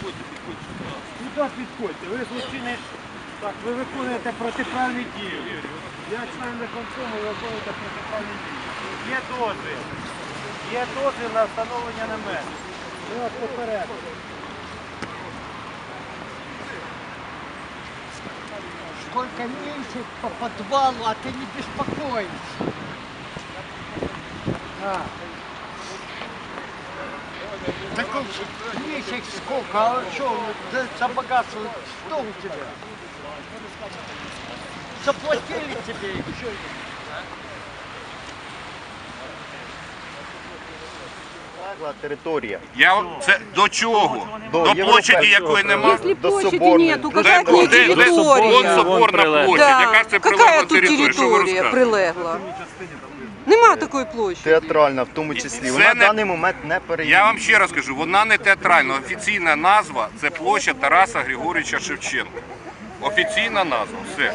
Куди підходьте? Ви злочини. Так, ви виконуєте протиправні дії. Я член виконкому, ви виконуєте протиправні дії. Є дозвіл. Є дозвіл на встановлення намету. Ми вас попередили. Сколько месяцев по подвалу, а ты не беспокоишься. А. Так он месяц сколько, а что, за, за богатство, что у тебя? Заплатили тебе все. територія. Я це до чого? До До площаді, якої немає. Если До нету, де- де- Вон территория? соборна площадь, Да, яка це прилегла територія? Що ви розказуєте? прилегла? Нема такої площі. Театральна в тому числі. Це Вона в не- даний момент не переїде. Я вам ще раз кажу, вона не театральна. Офіційна назва це площа Тараса Григорьовича Шевченка. Офіційна назва. Все.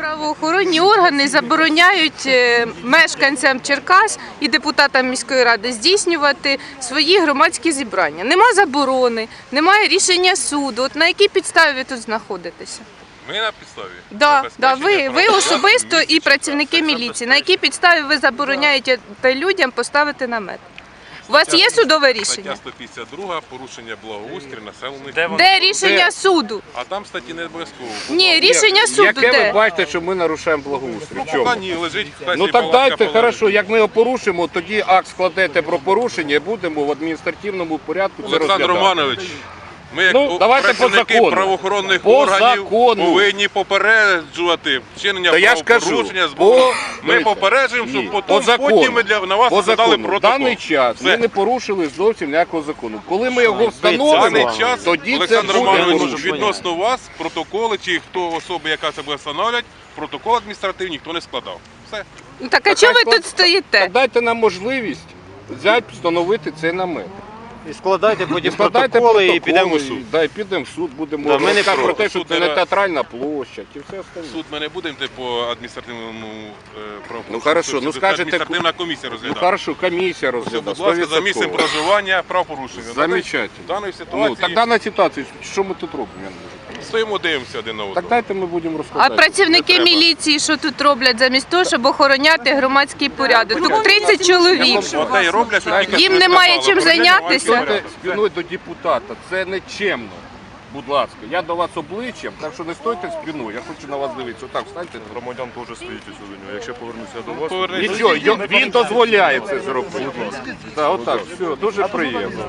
Правоохоронні органи забороняють е, мешканцям Черкас і депутатам міської ради здійснювати свої громадські зібрання. Нема заборони, немає рішення суду. От на якій підставі ви тут знаходитеся? Ми на підставі. Да, да, ви, ви особисто і працівники міліції. На якій підставі ви забороняєте людям поставити намет? У вас є судове рішення? Стаття 152 порушення благоустрій населених. Де рішення суду? А там статті не обов'язково. Ні, рішення суду Яке ви де? бачите, що ми нарушаємо благоустрій? В чому? Ні, лежить хтось Ну і так дайте, хорошо, як ми його порушимо, тоді акт складете про порушення і будемо в адміністративному порядку це Олександр розглядати. Романович, ми як Ну, давайте по закону. правоохоронних По органів закону. повинні попереджувати вчинення правопорушення з по- боку. Ми попереджуємо, щоб по потім, закону. потім ми для, на вас По закону, в протокол. даний час ми не порушили зовсім ніякого закону. Коли ми його В даний встановимо, час, тоді це Олександр буде Романович, відносно вас протоколи, чи хто особи, яка це буде встановлювати, протокол адміністративний ніхто не складав. Все. Ну, Так а чого ви тут стоїте? Так дайте нам можливість взяти, встановити цей намет. І складайте потім Складайте протоколи і підемо в суд. Да, і підемо в суд, будемо Да, ми не розказувати про проти. те, що Суд це не- не театральна площа і все остальне. Суд ми не будемо йти по адміністративному е, правопорушенню. Ну, хорошо, Це ну, скажете, адміністративна комісія Ну розглядає. хорошо, комісія Все, розглядає. будь ласка, за місцем проживання правопорушення. Замечательно. В даній Ну, ситуації так дана ситуація, що ми тут робимо? Я не можу. Стоїмо, дивимося один на Так дайте ми будемо А розкладати. працівники треба. міліції що тут роблять замість того, щоб охороняти громадський порядок? Тут 30 чоловік. Оте роблять, що тільки Їм немає чим зайнятися. громадський до депутата, це не чемно. Будь ласка, я до вас обличчям, так що не стойте спиною, я хочу на вас дивитися. Отак, встаньте. Громадян теж стоїть ось у нього. Якщо повернуся до вас, Повернись. Нічого, йо- він дозволяє це зробити. Так, отак, все, дуже приємно.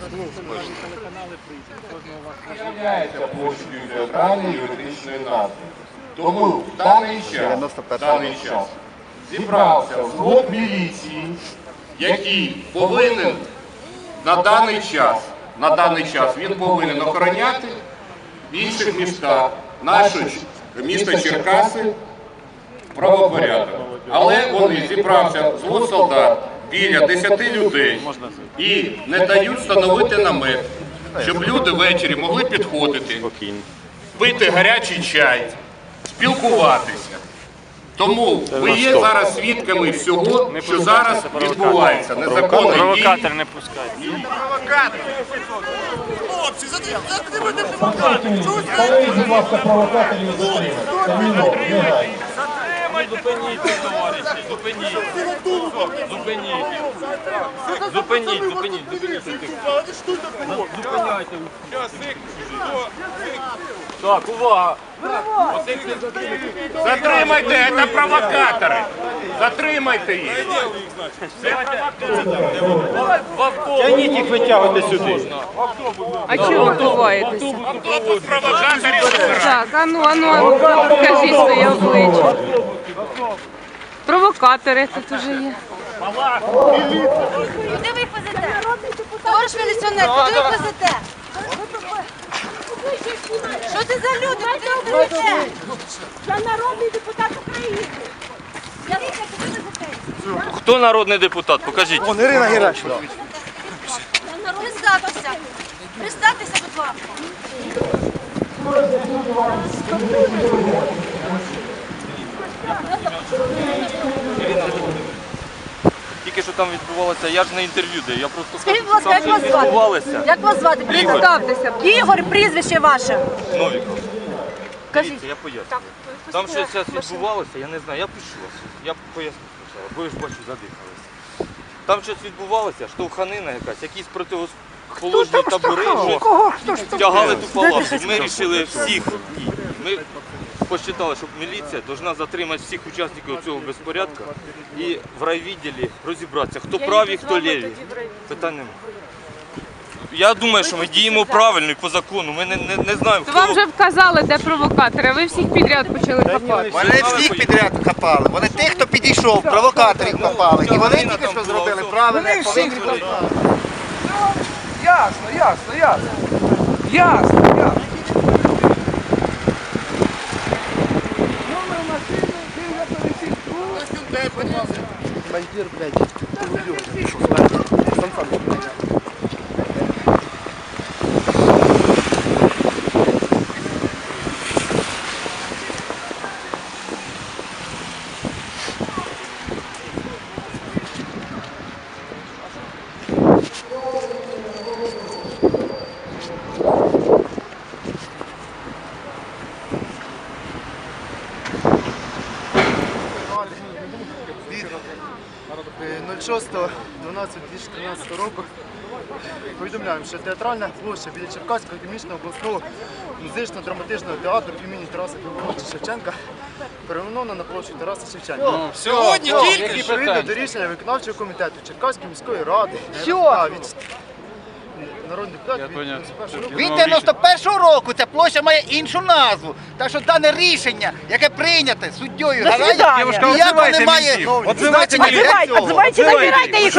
площею театральної юридичної назви. Тому в даний час, 91 даний час зібрався взвод міліції, який повинен на даний час, на даний час він повинен охороняти в інших містах наше ч- місто Черкаси правопорядок. Але вони зібрався взвод солдат біля 10 людей і не дають встановити намет, щоб люди ввечері могли підходити, пити гарячий чай, спілкуватися. Тому ви є зараз свідками всього, що зараз відбувається. Незаконний дій. не пускайте. будь ласка, провокаторів затримати. Терміново, негайно. Так, увага. Затримайте, це провокатори. Затримайте їх. Тягніть їх витягуйте сюди. А чого ви ховаєтеся? Провокаторів Так, ану, ану, ану, покажіть своє обличчя. Провокатори тут уже є. Куди ви везете? Товариш міліціонер, куди ви везете? Що це за люди? Куди ви везете? Я народний депутат України. Я куди ви везете? Хто народний депутат? Покажіть. Вон Ірина Геращенко. Я народ Представтеся. Представтеся, будь ласка. там відбувалося, я ж не інтерв'ю даю, я просто Скажіть, будь ласка, як вас звати? Як вас звати? Представтеся. Ігор, прізвище ваше. Новіков. Кажіть. Дивіться, я поясню. Там щось відбувалося, я не знаю, я пишу вас. Я поясню бо я ж бачу, задихалися. Там щось відбувалося, штовханина якась, якісь противоположні табори. що? Тягали ту палатку. Ми вирішили всіх. Ми посчитали, що міліція повинна затримати всіх учасників цього безпорядку і в райвідділі розібратися, хто правий, хто ліві. Питань немає. Я думаю, що ми діємо правильно і по закону. Ми не, не, не знаємо, То хто вам вже вказали, де провокатори, а ви всіх підряд почали копати. Вони всіх підряд хапали. Вони тих, хто підійшов, провокаторів хапали. І вони тільки що зробили правильно, як повинні були. Ясно, ясно, ясно. Ясно, ясно. Від 06.12.2013 року. Повідомляємо, що театральна площа біля Черкаського хімічного обласного музично-драматичного театру імені Тараса Григоровича Шевченка перейменована на площу Тараса Шевченка. Сьогодні тільки Відповідно до рішення виконавчого комітету Черкаської міської ради. Та від народних депутатів від 91 року. Від 91-го року ця площа має іншу назву. Так що дане рішення, яке прийняте суддєю Гараєм, ніякого немає значення для цього. Отзивайте, забирайте їх.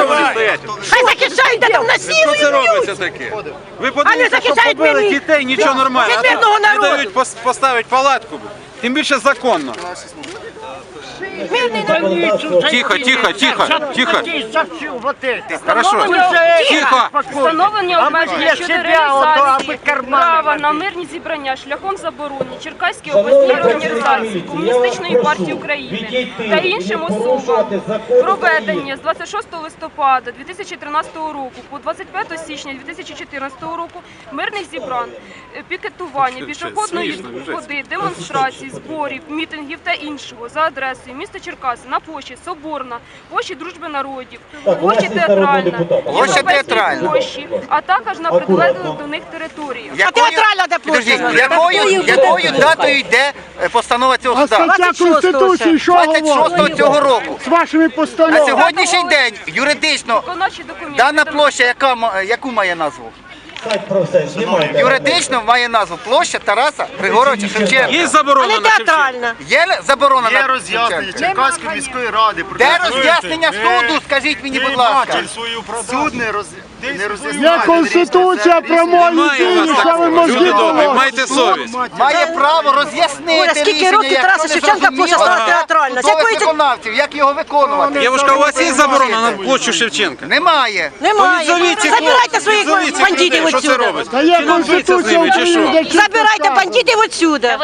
Хай захищають, де там насилують. Що це робиться таке? Ви А подивіться, що захищають побили дітей, нічого нормально. Мирного Не народу. дають пос- поставити палатку. Тим більше законно. Тихо, тихо, тихо, тихо. Хорошо. Тихо. Встановлення обмеження щодо реалізації права на мирні зібрання шляхом заборони Черкаській обласній організації Комуністичної партії України та іншим особам проведення з 26 листопада 2013 року по 25 січня 2014 року мирних зібрань, е, пікетування, пішохідної вже ходи, демонстрацій, зборів, мітингів та іншого за адресою міста Черкаси на площі Соборна, площі Дружби народів, площі Театральна, Площа Європейській Театральна. площі, а також на прилеглих до них територіях. А театральна де площа? якою, якою датою йде е, постанова цього суда? Стаття Конституції, 26-го цього року. З вашими На постановами. сьогоднішній день юридично Виконавчі документи. дана площа, яка ма- яку має назву? Юридично має назву площа Тараса Григоровича Шевченка. Є заборона на Шевченка? театральна. Є заборона Є на роз'яснення Шевченка? Черкаської міської ради. про Де роз'яснення суду? Скажіть мені, будь ласка. Суд не роз... не роз'ясняє. Є Конституція у вас такого. Люди добрі, майте совість. Має право роз'яснити скільки років Тараса Шевченка площа стала театральна? З якої це- виконавців, як його виконувати? Дівчинка, у вас є заборона на площу Шевченка? Немає. Немає. Забирайте хлопців, своїх бандитів. Що це отсюда. робить? З ними, чи що? Забирайте бандитів отсюда.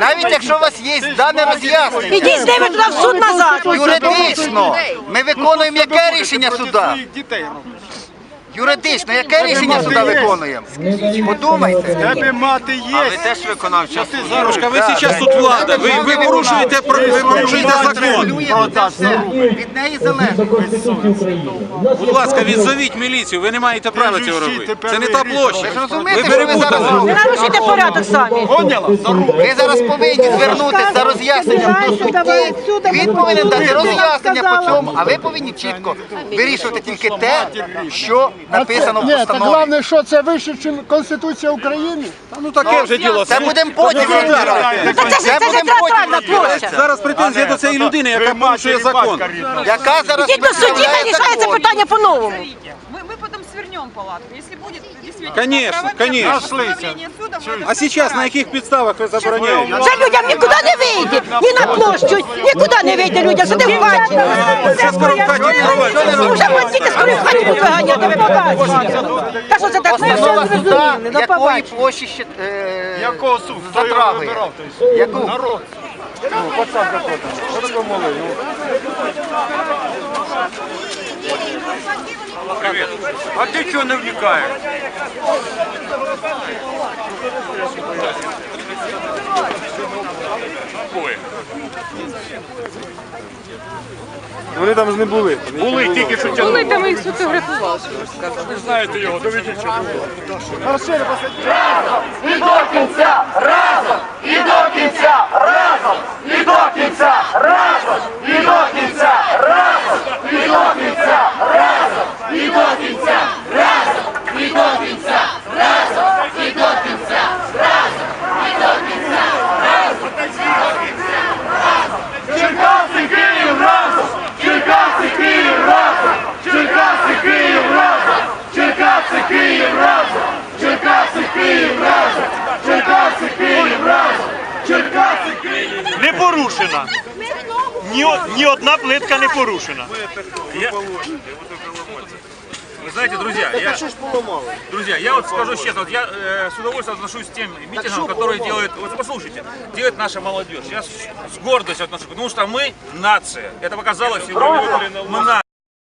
Навіть якщо у вас є дане роз'яснення. Ідіть з ними туди в суд назад. Юридично ми виконуємо яке рішення суда? Kitai. Юридично, яке рішення суда виконуємо? Подумайте. Тебе мати є. Ви теж виконавча служба. Ви зараз тут влада. Ви, ви порушуєте, про- ви порушуєте закон. Від неї залежить. Будь ласка, відзовіть міліцію. Ви не маєте права цього робити. Це не та площа. Ви розумієте, Ви що ви перепутали. Ви нарушите порядок самі. Ви зараз повинні звернутися за роз'ясненням до судді. Він повинен дати роз'яснення по цьому, а ви повинні чітко вирішувати тільки те, що написано в Ні, так постанові. головне, що це вище, ніж Конституція України. Ну таке вже діло. Це будемо потім розбирати. Це ж це ж будемо театральна потім площа. Зараз претензія до цієї людини, яка порушує закон. Яка зараз Ідіть до судді, хай рішається питання по-новому. Мы, мы потом свернем палатку. Если будет действительно Конечно, правомерное конечно. постановление суда, мы это А зараз на яких підставах ви забороняєте? Вже людям нікуди не вийде, ні на площу, нікуди не вийде людям, що ти в хаті. Це скоро в хаті проводиться. Вже бандити скоро в хаті будуть виганяти, ви побачите. Та що це таке? Постанова суда, якої площі ще е, Якого суду? затрагує? Яку? Ну, пацан какой там. Що таке малий? Ну. А ти чого не вникаєш? Ой. Вони там ж не були. Були тільки що тягнули. Коли там їх сфотографували? Ви знаєте його, доведіть, що було. І до кінця разом! І до кінця разом! І до кінця разом! І до кінця разом! І до кінця разом! І до кінця разом! І до кінця разом! І до кінця разом! І до кінця разом! Черкаси Київ разом! Черкаси Київ разом! Черкаси Київ разом! Черкаси Київ разом! Черкаси Київ разом! Черкаси Київ разом! Черкаси Київ! Не порушена. Ні, ні одна плитка не порушена. Вы знаете, друзья, я, друзья, я вот скажу честно, вот я э, с удовольствием отношусь к тем митингам, которые делают, вот послушайте, делает наша молодежь. Я с, с гордостью отношусь, потому что мы нация. Это показалось сегодня. Мы нация.